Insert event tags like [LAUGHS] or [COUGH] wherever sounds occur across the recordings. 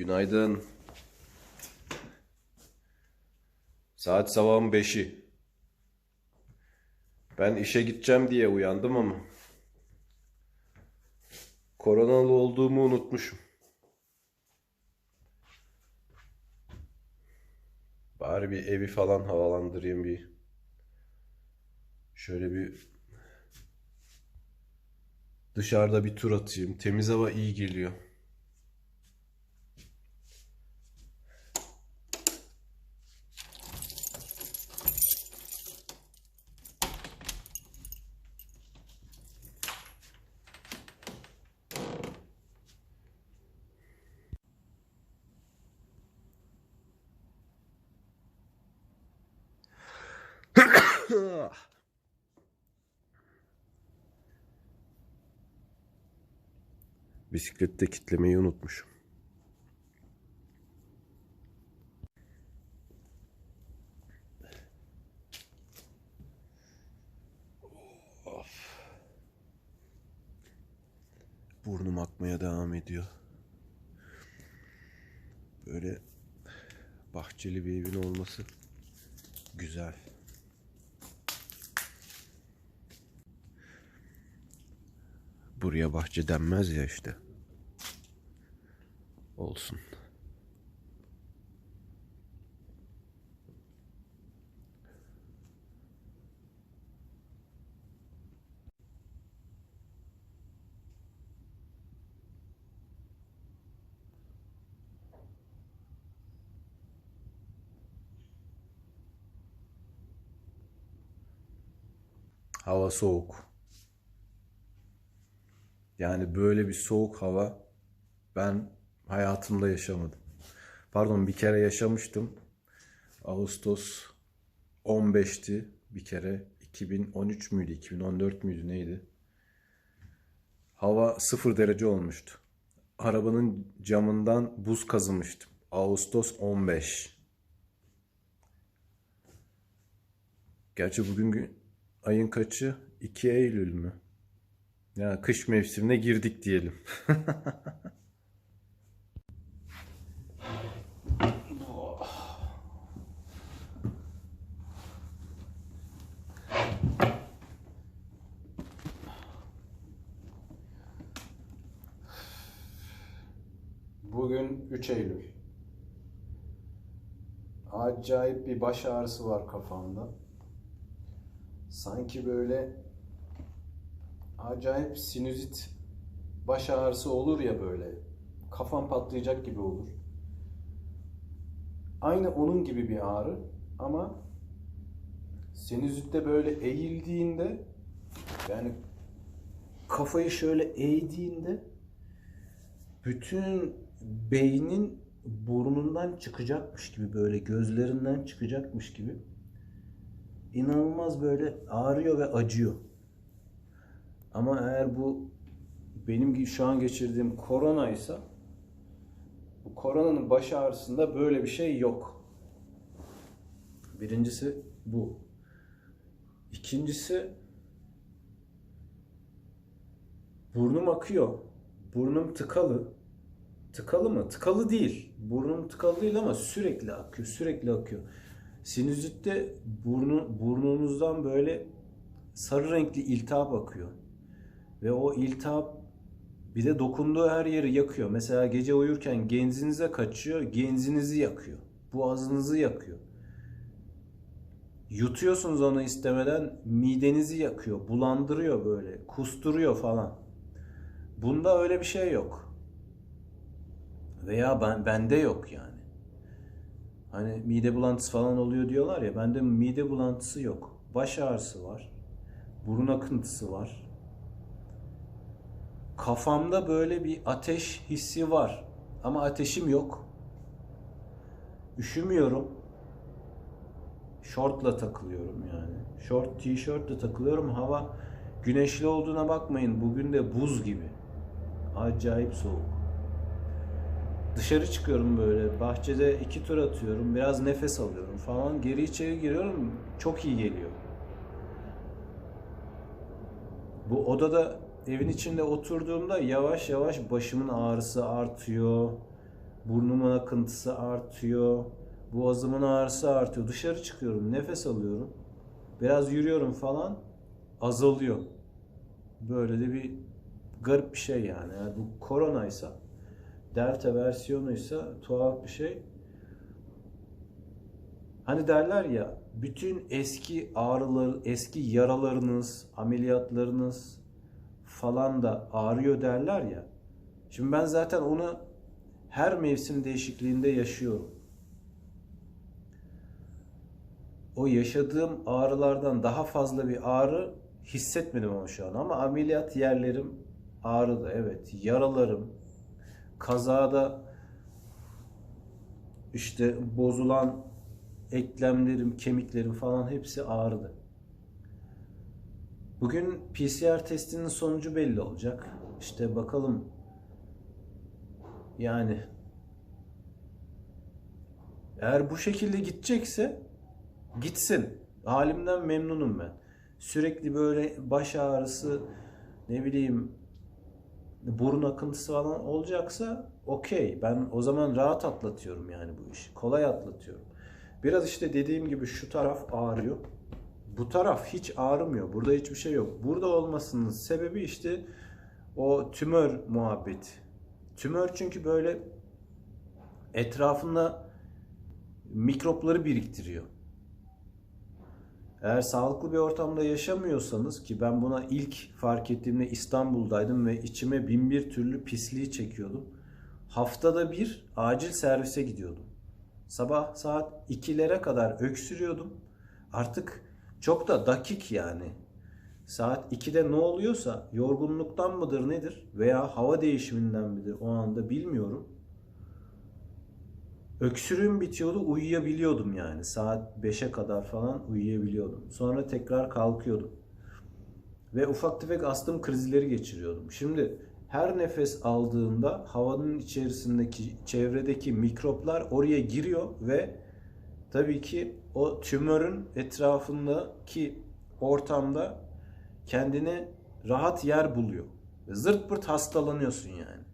Günaydın. Saat sabahın beşi. Ben işe gideceğim diye uyandım ama koronalı olduğumu unutmuşum. Bari bir evi falan havalandırayım bir. Şöyle bir dışarıda bir tur atayım. Temiz hava iyi geliyor. Bisiklette kitlemeyi unutmuşum. Of. Burnum akmaya devam ediyor. Böyle bahçeli bir evin olması güzel. Buraya bahçe denmez ya işte. Olsun. Hava soğuk. Yani böyle bir soğuk hava ben hayatımda yaşamadım. Pardon bir kere yaşamıştım. Ağustos 15'ti bir kere. 2013 müydü, 2014 müydü neydi? Hava sıfır derece olmuştu. Arabanın camından buz kazımıştım. Ağustos 15. Gerçi bugün gün- ayın kaçı? 2 Eylül mü? Ya kış mevsimine girdik diyelim. [LAUGHS] Bugün 3 Eylül. Acayip bir baş ağrısı var kafamda. Sanki böyle acayip sinüzit baş ağrısı olur ya böyle. Kafam patlayacak gibi olur. Aynı onun gibi bir ağrı ama sinüzitte böyle eğildiğinde yani kafayı şöyle eğdiğinde bütün beynin burnundan çıkacakmış gibi böyle gözlerinden çıkacakmış gibi inanılmaz böyle ağrıyor ve acıyor. Ama eğer bu benim şu an geçirdiğim korona ise bu koronanın baş ağrısında böyle bir şey yok. Birincisi bu. İkincisi burnum akıyor. Burnum tıkalı. Tıkalı mı? Tıkalı değil. Burnum tıkalı değil ama sürekli akıyor, sürekli akıyor. Sinüzitte burnu, burnunuzdan böyle sarı renkli iltihap akıyor. Ve o iltihap bir de dokunduğu her yeri yakıyor. Mesela gece uyurken genzinize kaçıyor, genzinizi yakıyor. Boğazınızı yakıyor. Yutuyorsunuz onu istemeden midenizi yakıyor, bulandırıyor böyle, kusturuyor falan. Bunda öyle bir şey yok. Veya ben bende yok yani. Hani mide bulantısı falan oluyor diyorlar ya. Bende mide bulantısı yok. Baş ağrısı var. Burun akıntısı var. Kafamda böyle bir ateş hissi var. Ama ateşim yok. Üşümüyorum. Şortla takılıyorum yani. Şort, tişörtle takılıyorum. Hava güneşli olduğuna bakmayın. Bugün de buz gibi. Acayip soğuk. Dışarı çıkıyorum böyle. Bahçede iki tur atıyorum. Biraz nefes alıyorum falan. Geri içeri giriyorum. Çok iyi geliyor. Bu odada evin içinde oturduğumda yavaş yavaş başımın ağrısı artıyor. Burnumun akıntısı artıyor. Boğazımın ağrısı artıyor. Dışarı çıkıyorum, nefes alıyorum. Biraz yürüyorum falan azalıyor. Böyle de bir garip bir şey yani. Eğer bu koronaysa, delta versiyonuysa tuhaf bir şey. Hani derler ya bütün eski ağrılar, eski yaralarınız, ameliyatlarınız falan da ağrıyor derler ya. Şimdi ben zaten onu her mevsim değişikliğinde yaşıyorum. O yaşadığım ağrılardan daha fazla bir ağrı hissetmedim ama şu an. Ama ameliyat yerlerim ağrıdı. Evet. Yaralarım, kazada işte bozulan eklemlerim, kemiklerim falan hepsi ağrıdı. Bugün PCR testinin sonucu belli olacak. İşte bakalım yani eğer bu şekilde gidecekse gitsin. Halimden memnunum ben. Sürekli böyle baş ağrısı ne bileyim burun akıntısı falan olacaksa okey. Ben o zaman rahat atlatıyorum yani bu işi. Kolay atlatıyorum. Biraz işte dediğim gibi şu taraf ağrıyor. Bu taraf hiç ağrımıyor. Burada hiçbir şey yok. Burada olmasının sebebi işte o tümör muhabbeti. Tümör çünkü böyle etrafında mikropları biriktiriyor. Eğer sağlıklı bir ortamda yaşamıyorsanız ki ben buna ilk fark ettiğimde İstanbul'daydım ve içime bin bir türlü pisliği çekiyordum. Haftada bir acil servise gidiyordum. Sabah saat 2'lere kadar öksürüyordum. Artık çok da dakik yani. Saat 2'de ne oluyorsa yorgunluktan mıdır nedir veya hava değişiminden midir o anda bilmiyorum. Öksürüğüm bitiyordu uyuyabiliyordum yani. Saat 5'e kadar falan uyuyabiliyordum. Sonra tekrar kalkıyordum. Ve ufak tefek astım krizleri geçiriyordum. Şimdi her nefes aldığında havanın içerisindeki çevredeki mikroplar oraya giriyor ve tabii ki o tümörün etrafındaki ortamda kendine rahat yer buluyor. Ve zırt pırt hastalanıyorsun yani.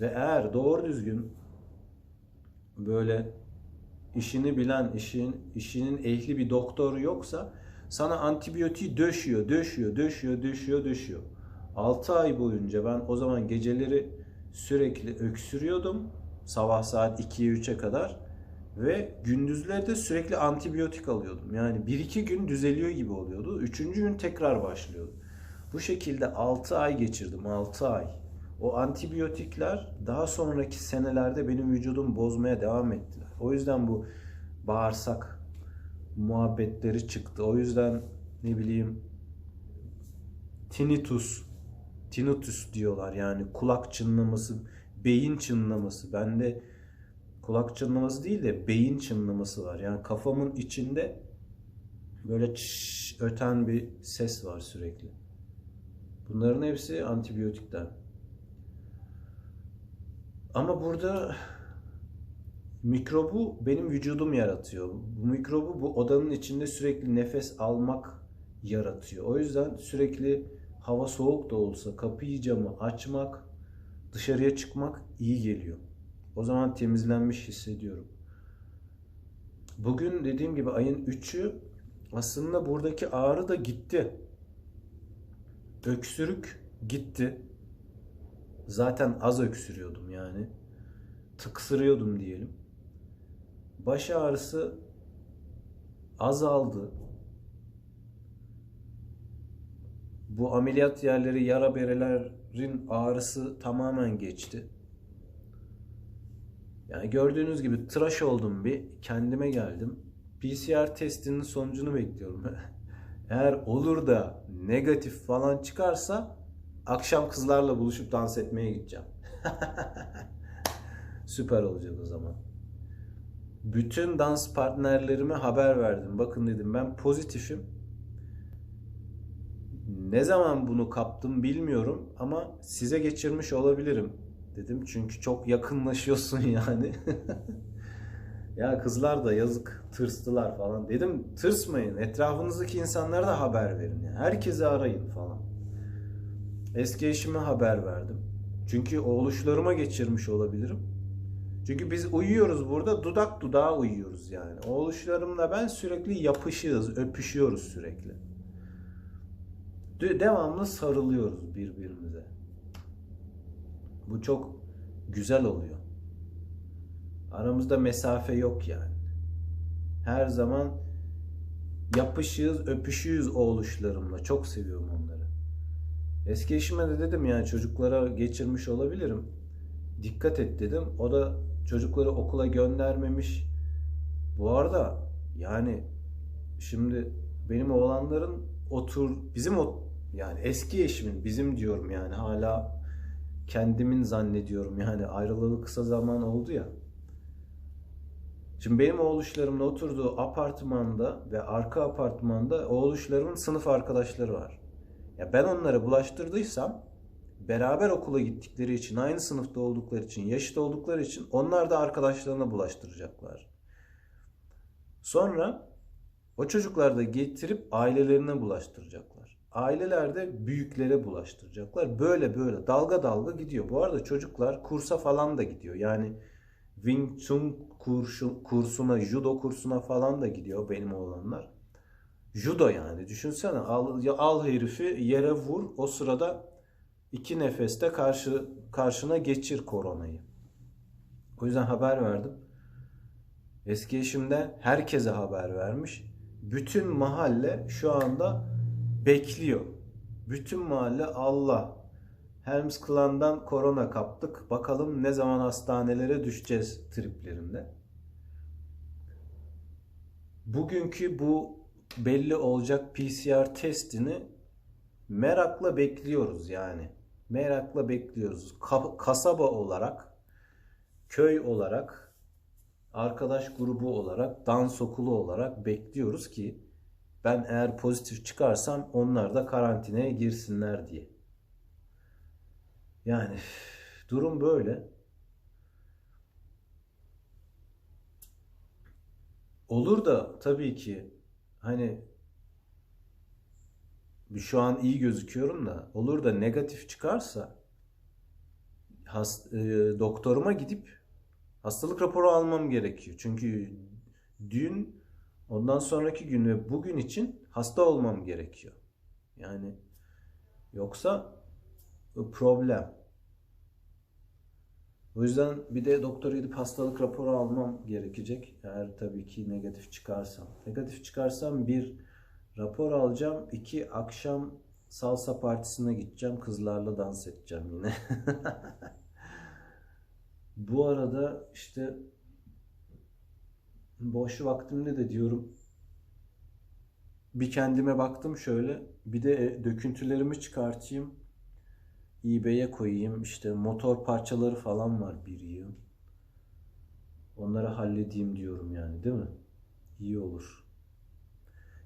Ve eğer doğru düzgün böyle işini bilen, işin işinin ehli bir doktoru yoksa sana antibiyotiği döşüyor, döşüyor, döşüyor, döşüyor, döşüyor. 6 ay boyunca ben o zaman geceleri sürekli öksürüyordum. Sabah saat 2'ye 3'e kadar ve gündüzleri de sürekli antibiyotik alıyordum. Yani 1-2 gün düzeliyor gibi oluyordu. 3. gün tekrar başlıyordu. Bu şekilde 6 ay geçirdim. 6 ay. O antibiyotikler daha sonraki senelerde benim vücudumu bozmaya devam ettiler. O yüzden bu bağırsak muhabbetleri çıktı. O yüzden ne bileyim tinnitus, tinnitus diyorlar yani kulak çınlaması, beyin çınlaması. Bende kulak çınlaması değil de beyin çınlaması var. Yani kafamın içinde böyle çş, öten bir ses var sürekli. Bunların hepsi antibiyotikten. Ama burada mikrobu benim vücudum yaratıyor. Bu mikrobu bu odanın içinde sürekli nefes almak yaratıyor. O yüzden sürekli hava soğuk da olsa kapıyı camı açmak, dışarıya çıkmak iyi geliyor. O zaman temizlenmiş hissediyorum. Bugün dediğim gibi ayın 3'ü aslında buradaki ağrı da gitti. Öksürük gitti. Zaten az öksürüyordum yani. Tıksırıyordum diyelim. Baş ağrısı azaldı. Bu ameliyat yerleri, yara berelerin ağrısı tamamen geçti. Yani gördüğünüz gibi tıraş oldum bir, kendime geldim. PCR testinin sonucunu bekliyorum. [LAUGHS] Eğer olur da negatif falan çıkarsa akşam kızlarla buluşup dans etmeye gideceğim. [LAUGHS] Süper olacak o zaman. Bütün dans partnerlerime haber verdim. Bakın dedim ben pozitifim. Ne zaman bunu kaptım bilmiyorum ama size geçirmiş olabilirim dedim. Çünkü çok yakınlaşıyorsun [LAUGHS] yani. [LAUGHS] ya kızlar da yazık tırstılar falan. Dedim tırsmayın. Etrafınızdaki insanlara da haber verin. Yani. Herkesi arayın falan. Eski eşime haber verdim. Çünkü oğluşlarıma geçirmiş olabilirim. Çünkü biz uyuyoruz burada dudak dudağa uyuyoruz yani. Oğluşlarımla ben sürekli yapışığız, öpüşüyoruz sürekli. De- Devamlı sarılıyoruz birbirimize. Bu çok güzel oluyor. Aramızda mesafe yok yani. Her zaman yapışığız, öpüşüyüz oğluşlarımla. Çok seviyorum onları. Eski eşime de dedim yani çocuklara geçirmiş olabilirim. Dikkat et dedim. O da çocukları okula göndermemiş. Bu arada yani şimdi benim oğlanların otur bizim o yani eski eşimin bizim diyorum yani hala kendimin zannediyorum yani ayrılalı kısa zaman oldu ya. Şimdi benim oğluşlarımla oturduğu apartmanda ve arka apartmanda oğluşlarımın sınıf arkadaşları var. Ya ben onlara bulaştırdıysam beraber okula gittikleri için, aynı sınıfta oldukları için, yaşıt oldukları için onlar da arkadaşlarına bulaştıracaklar. Sonra o çocuklar da getirip ailelerine bulaştıracaklar. Aileler de büyüklere bulaştıracaklar. Böyle böyle dalga dalga gidiyor. Bu arada çocuklar kursa falan da gidiyor. Yani Wing Chun kursu, kursuna, judo kursuna falan da gidiyor benim oğlanlar. Judo yani düşünsene al, al herifi yere vur o sırada iki nefeste karşı karşına geçir koronayı. O yüzden haber verdim. Eski eşimden herkese haber vermiş. Bütün mahalle şu anda bekliyor. Bütün mahalle Allah. Helms Klan'dan korona kaptık. Bakalım ne zaman hastanelere düşeceğiz triplerinde. Bugünkü bu belli olacak PCR testini merakla bekliyoruz yani. Merakla bekliyoruz. Ka- kasaba olarak, köy olarak, arkadaş grubu olarak, dans okulu olarak bekliyoruz ki ben eğer pozitif çıkarsam onlar da karantinaya girsinler diye. Yani durum böyle. Olur da tabii ki hani şu an iyi gözüküyorum da olur da negatif çıkarsa has, e, doktoruma gidip hastalık raporu almam gerekiyor. Çünkü dün ondan sonraki gün ve bugün için hasta olmam gerekiyor. Yani yoksa problem. O yüzden bir de doktora gidip hastalık raporu almam gerekecek. Eğer tabii ki negatif çıkarsam. Negatif çıkarsam bir rapor alacağım. iki akşam salsa partisine gideceğim. Kızlarla dans edeceğim yine. [LAUGHS] Bu arada işte boş vaktimde de diyorum bir kendime baktım şöyle. Bir de e, döküntülerimi çıkartayım eBay'e koyayım. İşte motor parçaları falan var bir yığın. Onları halledeyim diyorum yani değil mi? İyi olur.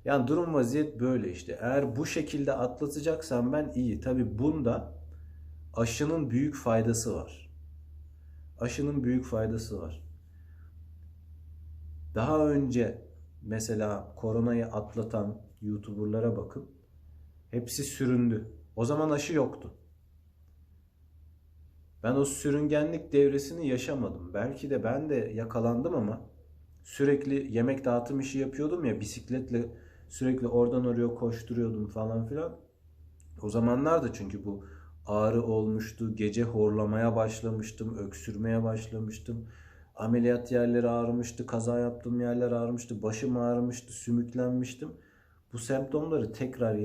Yani durum vaziyet böyle işte. Eğer bu şekilde atlatacaksam ben iyi. Tabi bunda aşının büyük faydası var. Aşının büyük faydası var. Daha önce mesela koronayı atlatan YouTuber'lara bakın. Hepsi süründü. O zaman aşı yoktu. Ben o sürüngenlik devresini yaşamadım. Belki de ben de yakalandım ama sürekli yemek dağıtım işi yapıyordum ya bisikletle sürekli oradan oraya koşturuyordum falan filan. O zamanlar da çünkü bu ağrı olmuştu. Gece horlamaya başlamıştım, öksürmeye başlamıştım. Ameliyat yerleri ağrımıştı, kaza yaptığım yerler ağrımıştı, başım ağrımıştı, sümüklenmiştim. Bu semptomları tekrar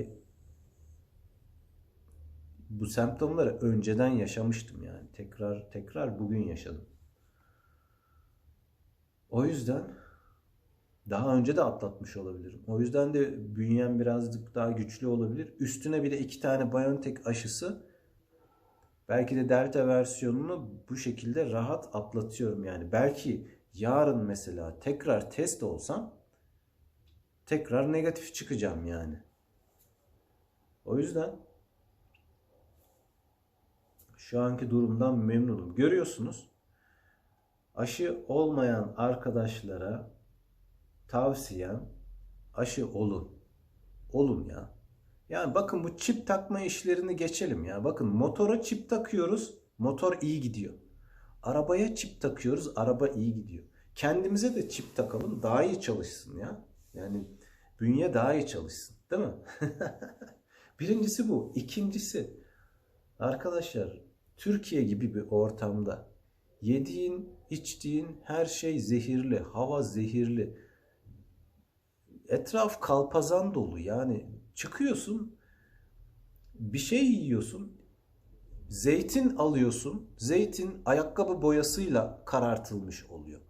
bu semptomları önceden yaşamıştım yani. Tekrar tekrar bugün yaşadım. O yüzden daha önce de atlatmış olabilirim. O yüzden de bünyem birazcık daha güçlü olabilir. Üstüne bir de iki tane BioNTech aşısı belki de Delta versiyonunu bu şekilde rahat atlatıyorum yani. Belki yarın mesela tekrar test olsam tekrar negatif çıkacağım yani. O yüzden şu anki durumdan memnunum. Görüyorsunuz aşı olmayan arkadaşlara tavsiyem aşı olun. Olun ya. Yani bakın bu çip takma işlerini geçelim ya. Bakın motora çip takıyoruz. Motor iyi gidiyor. Arabaya çip takıyoruz, araba iyi gidiyor. Kendimize de çip takalım, daha iyi çalışsın ya. Yani bünye daha iyi çalışsın, değil mi? [LAUGHS] Birincisi bu. İkincisi, arkadaşlar Türkiye gibi bir ortamda yediğin, içtiğin her şey zehirli, hava zehirli. Etraf kalpazan dolu yani çıkıyorsun bir şey yiyorsun zeytin alıyorsun zeytin ayakkabı boyasıyla karartılmış oluyor.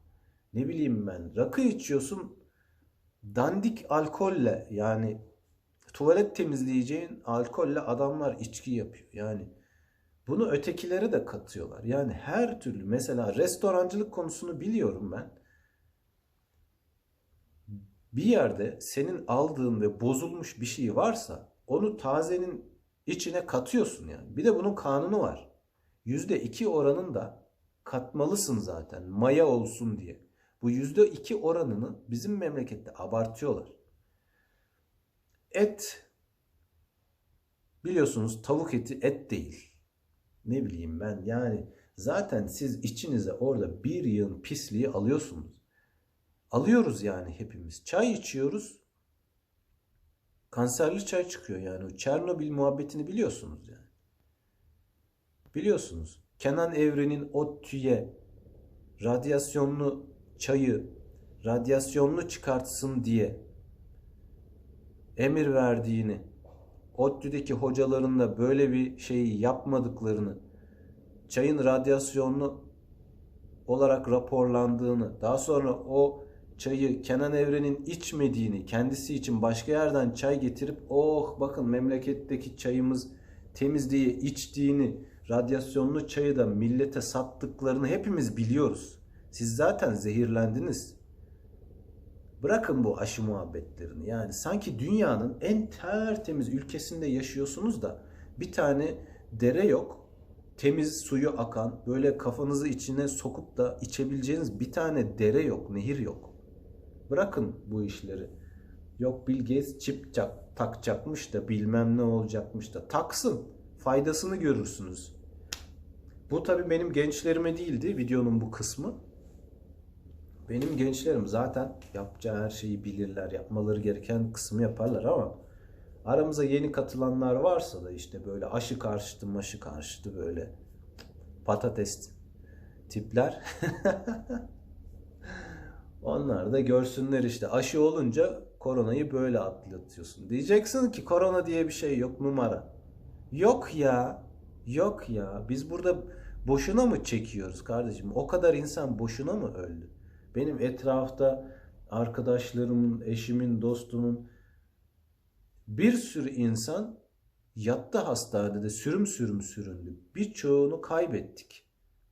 Ne bileyim ben rakı içiyorsun dandik alkolle yani tuvalet temizleyeceğin alkolle adamlar içki yapıyor. Yani bunu ötekilere de katıyorlar. Yani her türlü mesela restorancılık konusunu biliyorum ben. Bir yerde senin aldığın ve bozulmuş bir şey varsa onu tazenin içine katıyorsun yani. Bir de bunun kanunu var. %2 oranında katmalısın zaten maya olsun diye. Bu %2 oranını bizim memlekette abartıyorlar. Et biliyorsunuz tavuk eti et değil. Ne bileyim ben yani zaten siz içinize orada bir yığın pisliği alıyorsunuz. Alıyoruz yani hepimiz. Çay içiyoruz. Kanserli çay çıkıyor yani. O Çernobil muhabbetini biliyorsunuz yani. Biliyorsunuz. Kenan Evren'in ODTÜ'ye radyasyonlu çayı radyasyonlu çıkartsın diye emir verdiğini, ODTÜ'deki hocaların da böyle bir şeyi yapmadıklarını, çayın radyasyonlu olarak raporlandığını, daha sonra o çayı Kenan Evren'in içmediğini, kendisi için başka yerden çay getirip oh bakın memleketteki çayımız temiz diye içtiğini, radyasyonlu çayı da millete sattıklarını hepimiz biliyoruz. Siz zaten zehirlendiniz. Bırakın bu aşı muhabbetlerini. Yani sanki dünyanın en tertemiz ülkesinde yaşıyorsunuz da bir tane dere yok. Temiz suyu akan, böyle kafanızı içine sokup da içebileceğiniz bir tane dere yok, nehir yok. Bırakın bu işleri. Yok Bill Gates çip takacakmış da bilmem ne olacakmış da. Taksın. Faydasını görürsünüz. Bu tabii benim gençlerime değildi videonun bu kısmı. Benim gençlerim zaten yapacağı her şeyi bilirler. Yapmaları gereken kısmı yaparlar ama aramıza yeni katılanlar varsa da işte böyle aşı karşıtı maşı karşıtı böyle patates tipler. [LAUGHS] Onlar da görsünler işte aşı olunca koronayı böyle atlatıyorsun. Diyeceksin ki korona diye bir şey yok numara. Yok ya. Yok ya. Biz burada boşuna mı çekiyoruz kardeşim? O kadar insan boşuna mı öldü? Benim etrafta arkadaşlarımın, eşimin, dostumun bir sürü insan yattı hastanede sürüm sürüm süründü. Birçoğunu kaybettik.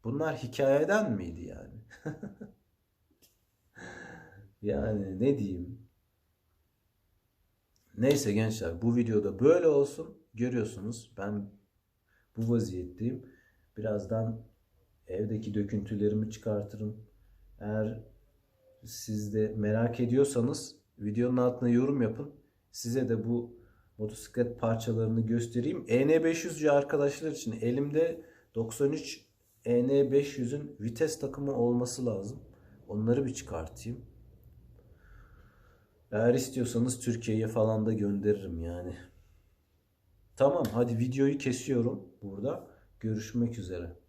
Bunlar hikayeden miydi yani? [LAUGHS] yani ne diyeyim? Neyse gençler bu videoda böyle olsun. Görüyorsunuz ben bu vaziyetteyim. Birazdan evdeki döküntülerimi çıkartırım. Eğer siz de merak ediyorsanız videonun altına yorum yapın. Size de bu motosiklet parçalarını göstereyim. EN500'cü arkadaşlar için elimde 93 EN500'ün vites takımı olması lazım. Onları bir çıkartayım. Eğer istiyorsanız Türkiye'ye falan da gönderirim yani. Tamam hadi videoyu kesiyorum burada. Görüşmek üzere.